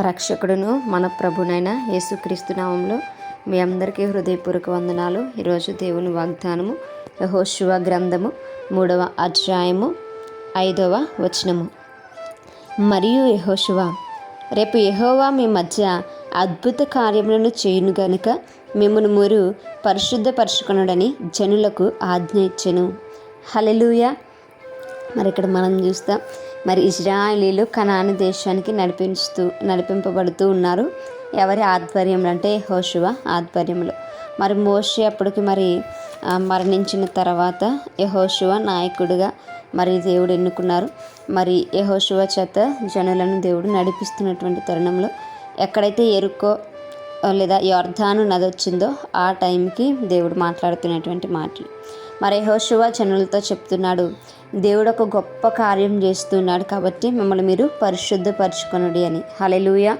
రక్షకుడును మన ప్రభునైన యేసుక్రీస్తు నామంలో మీ అందరికీ హృదయపూర్వక వందనాలు. ఈరోజు దేవుని వాగ్దానము యహోశివ గ్రంథము మూడవ అధ్యాయము ఐదవ వచనము. మరియు యహోశివ రేపు యహోవా మీ మధ్య అద్భుత కార్యములను చేయును గనుక మిమ్మను మురు పరిశుద్ధపరచుకొనుడని జనులకు ఆజ్ఞ ఇచ్చెను. హలెలుయ మరి ఇక్కడ మనం చూస్తాం మరి ఇజ్రాయలీలు కనాను దేశానికి నడిపించుతూ నడిపింపబడుతూ ఉన్నారు. ఎవరి ఆధ్వర్యంలో అంటే యహోశువ ఆధ్వర్యంలో. మరి మోషే అప్పటికి మరి మరణించిన తర్వాత యహోశివ నాయకుడిగా మరి దేవుడు ఎన్నుకున్నారు. మరి యహోశివ చేత జనులను దేవుడు నడిపిస్తున్నటువంటి తరుణంలో ఎక్కడైతే ఎరుకో లేదా యోర్ధాను నది వచ్చిందో ఆ టైంకి దేవుడు మాట్లాడుతున్నటువంటి మాటలు. మరి యహోశివ జనులతో చెప్తున్నాడు దేవుడు ఒక గొప్ప కార్యం చేస్తున్నాడు కాబట్టి మిమ్మల్ని మీరు పరిశుద్ధపరచుకొనుడి అని. హలెలుయ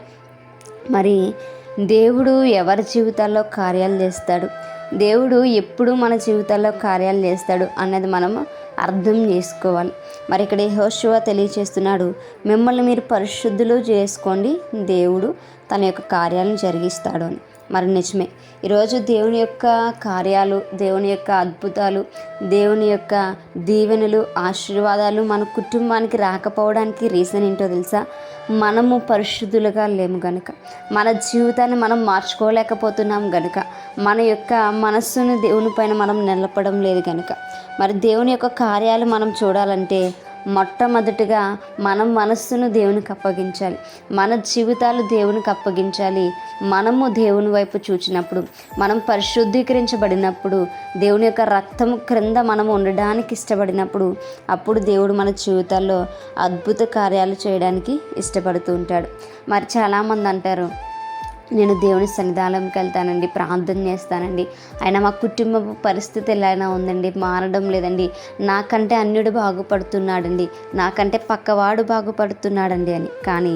మరి దేవుడు ఎవరి జీవితాల్లో కార్యాలు చేస్తాడు? దేవుడు ఎప్పుడు మన జీవితాల్లో కార్యాలు చేస్తాడు అన్నది మనం అర్థం చేసుకోవాలి. మరి ఇక్కడ హోషువ తెలియచేస్తున్నాడు మిమ్మల్ని మీరు పరిశుద్ధులు చేసుకోండి దేవుడు తన యొక్క కార్యాలను జరిగిస్తాడు అని. మరి నిజమే. ఈరోజు దేవుని యొక్క కార్యాలు దేవుని యొక్క అద్భుతాలు దేవుని యొక్క దీవెనలు ఆశీర్వాదాలు మన కుటుంబానికి రాకపోవడానికి రీజన్ ఏంటో తెలుసా? మనము పరిశుద్ధులుగా లేము గనుక. మన జీవితాన్ని మనం మార్చుకోలేకపోతున్నాం గనుక. మన యొక్క మనస్సును దేవుని పైన మనం నిలపడం లేదు గనుక. మరి దేవుని యొక్క కార్యాలు మనం చూడాలంటే మొట్టమొదటిగా మనం మనస్సును దేవునికి అప్పగించాలి. మన జీవితాలు దేవునికి అప్పగించాలి. మనము దేవుని వైపు చూచినప్పుడు మనం పరిశుద్ధీకరించబడినప్పుడు దేవుని యొక్క రక్తం క్రింద మనం ఉండడానికి ఇష్టపడినప్పుడు అప్పుడు దేవుడు మన జీవితాల్లో అద్భుత కార్యాలు చేయడానికి ఇష్టపడుతూ ఉంటాడు. మరి చాలామంది అంటారు నేను దేవుని సన్నిధానంకి వెళ్తానండి ప్రార్థన చేస్తానండి. అయినా మా కుటుంబ పరిస్థితి ఎలా ఉందండి మారడం లేదండి. నాకంటే అన్యుడు బాగుపడుతున్నాడండి నాకంటే పక్కవాడు బాగుపడుతున్నాడండి అని. కానీ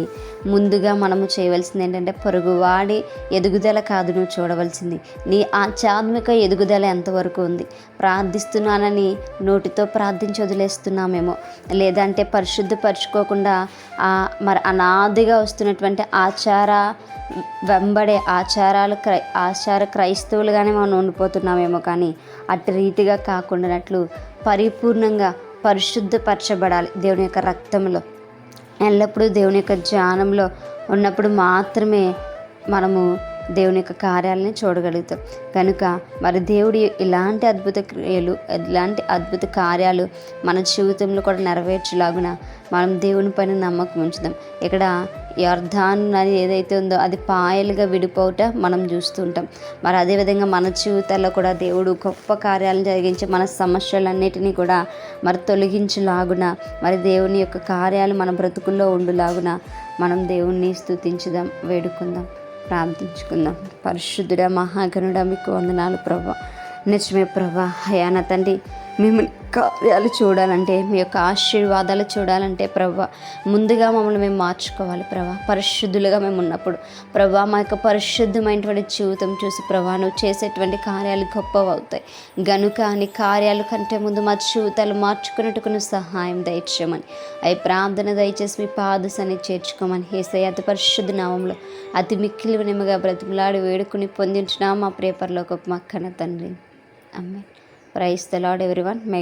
ముందుగా మనము చేయవలసింది ఏంటంటే పొరుగువాడి ఎదుగుదల కాదు నువ్వు చూడవలసింది. నీ ఆధ్యాత్మిక ఎదుగుదల ఎంతవరకు ఉంది? ప్రార్థిస్తున్నానని నోటితో ప్రార్థించి వదిలేస్తున్నామేమో? లేదంటే పరిశుద్ధపరచుకోకుండా మరి అనాదిగా వస్తున్నటువంటి ఆచార వెంబడే ఆచారాలు క్రై ఆచార క్రైస్తవులుగానే మనం ఉండిపోతున్నామేమో కానీ అటు రీతిగా కాకుండానట్లు పరిపూర్ణంగా పరిశుద్ధపరచబడాలి దేవుని యొక్క రక్తంలో. ఎల్లప్పుడూ దేవుని యొక్క ధ్యానంలో ఉన్నప్పుడు మాత్రమే మనము దేవుని యొక్క కార్యాలని చూడగలుగుతాం. కనుక మరి దేవుడి ఇలాంటి అద్భుత క్రియలు ఇలాంటి అద్భుత కార్యాలు మన జీవితంలో కూడా నెరవేర్చేలాగున మనం దేవుని పైన నమ్మకం ఉంచుదాం. ఇక్కడ యర్ధాన్ నది ఏదైతే ఉందో అది పాయలుగా విడిపోవట మనం చూస్తుంటాం. మరి అదేవిధంగా మన జీవితాల్లో కూడా దేవుడు గొప్ప కార్యాలను జరిగించి మన సమస్యలన్నిటినీ కూడా మరి తొలగించులాగున మరి దేవుని యొక్క కార్యాలు మన బ్రతుకుల్లో ఉండులాగున మనం దేవుణ్ణి స్థుతించుదాం వేడుకుందాం ప్రార్థించుకుందాం. పరిశుద్ధుడ మహాగణుడ మీకు వందనాలు ప్రభా. నిజమే ప్రభా. హయాన తండ్రి మిమ్మల్ని కార్యాలు చూడాలంటే మీ యొక్క ఆశీర్వాదాలు చూడాలంటే ప్రభా. ముందుగా మమ్మల్ని మేము మార్చుకోవాలి ప్రభా. పరిశుద్ధులుగా మేము ఉన్నప్పుడు ప్రభా మా యొక్క పరిశుద్ధమైనటువంటి జీవితం చూసి ప్రభా నువ్వు చేసేటువంటి కార్యాలు గొప్పవి అవుతాయి. గనుక అని కార్యాలు కంటే ముందు మా జీవితాలు మార్చుకున్నట్టుకు సహాయం దయచేయమని. అవి ప్రార్థన దయచేసి మీ పాదసని చేర్చుకోమని. హేసై అతి పరిశుద్ధ నామంలో అతి మిక్కిలి నిమ్మగా బ్రతిమలాడి వేడుకుని పొందించిన మా ప్రేపర్లో ఒక మక్కన తండ్రి. అమ్మాయి praise the lord everyone May